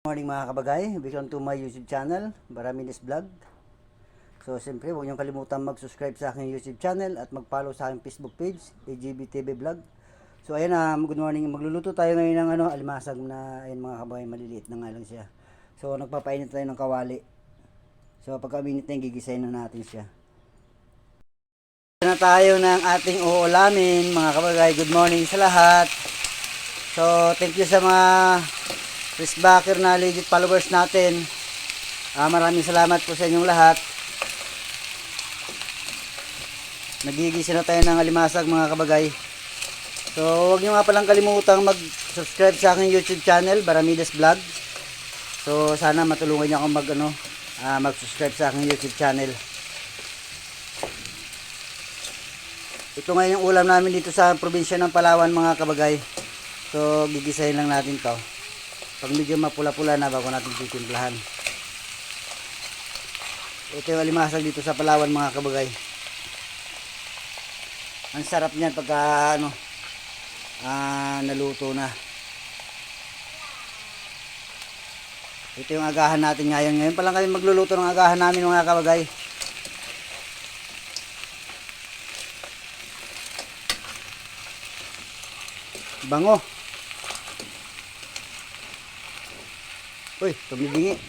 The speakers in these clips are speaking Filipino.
morning mga kabagay, welcome to my YouTube channel, Baraminis Vlog. So siyempre huwag niyong kalimutan mag-subscribe sa aking YouTube channel at mag-follow sa aking Facebook page, AGBTV Vlog. So ayan na, good morning. Magluluto tayo ngayon ng ano, alimasag na ayun mga kabagay, maliliit na nga lang siya. So nagpapainit tayo ng kawali. So pagka minute na gigisayin na natin siya. na tayo ng ating uulamin mga kabagay. Good morning sa lahat. So thank you sa mga Chris Backer na legit followers natin. Ah, maraming salamat po sa inyong lahat. Nagigisa na tayo ng alimasag mga kabagay. So, huwag nyo nga palang kalimutang mag-subscribe sa aking YouTube channel, Baramides Vlog. So, sana matulungan niyo akong mag, ano, ah, mag-subscribe sa aking YouTube channel. Ito nga yung ulam namin dito sa probinsya ng Palawan mga kabagay. So, gigisahin lang natin to. Pag medyo mapula-pula na bago natin titimplahan. Ito yung alimasag dito sa Palawan mga kabagay. Ang sarap niyan pagka ano, ah, naluto na. Ito yung agahan natin ngayon. Ngayon pa lang kami magluluto ng agahan namin mga kabagay. Bango. Uy, tumibingi.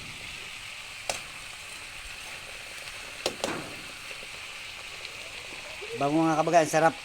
Bango nga kabagay, ang sarap.